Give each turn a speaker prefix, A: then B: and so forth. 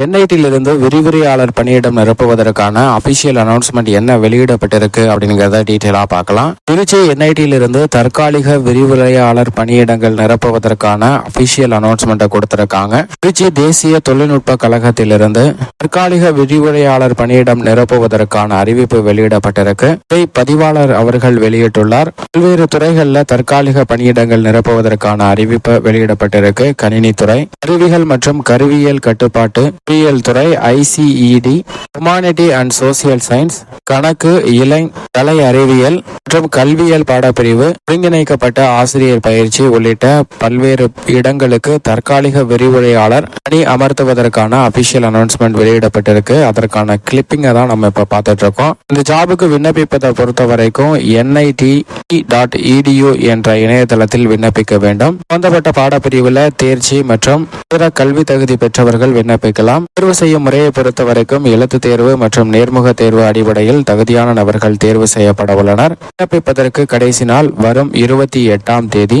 A: என்ஐடியிலிருந்து விரிவுரையாளர் பணியிடம் நிரப்புவதற்கான official announcement என்ன வெளியிடப்பட்டிருக்கு அப்படிங்கிறத டீட்டெயிலாக பார்க்கலாம். திருச்சி என்ஐடியிலிருந்து தற்காலிக விரிவுரையாளர் பணியிடங்கள் நிரப்புவதற்கான அபிஷியல் அனௌன்ஸ்மெண்ட்டை கொடுத்திருக்காங்க. திருச்சி தேசிய தொழில்நுட்ப கழகத்திலிருந்து தற்காலிக விரிவுரையாளர் பணியிடம் நிரப்புவதற்கான அறிவிப்பு வெளியிடப்பட்டிருக்கு. இதை பதிவாளர் அவர்கள் வெளியிட்டுள்ளார். பல்வேறு துறைகளில் தற்காலிக பணியிடங்கள் நிரப்புவதற்கான அறிவிப்பு வெளியிடப்பட்டிருக்கு. கணினித்துறை கருவிகள் மற்றும் கருவியல் கட்டுப்பாட்டு பொறியியல் துறை ICET humanity and social science கணக்கு இளை கலை அறிவியல் மற்றும் கல்வியல் பாடப்பிரிவு ஒருங்கிணைக்கப்பட்ட ஆசிரியர் பயிற்சி உள்ளிட்ட பல்வேறு இடங்களுக்கு தற்காலிக விரிவுரையாளர் பணி அமர்த்துவதற்கான அபிஷியல் அனௌன்ஸ்மெண்ட் வெளியிடப்பட்டிருக்கு. அதற்கான கிளிப்பிங்கை தான் நம்ம இப்போ பார்த்துட்டு இருக்கோம் இந்த ஜாபுக்கு விண்ணப்பிப்பதை பொறுத்த வரைக்கும் என்ஐடி டாட் இடியூ என்ற இணையதளத்தில் விண்ணப்பிக்க வேண்டும். சம்பந்தப்பட்ட பாடப்பிரிவில் தேர்ச்சி மற்றும் பிற கல்வி தகுதி பெற்றவர்கள் விண்ணப்பிக்கலாம். தேர்வு செய்யும் முறையை பொறுத்த வரைக்கும் எழுத்து தேர்வு மற்றும் நேர்முக தேர்வு அடிப்படையில் தகுதியான நபர்கள் தேர்வு செய்யப்பட உள்ளனர். விண்ணப்பிப்பதற்கு கடைசி நாள் வரும் இருபத்தி எட்டாம் தேதி.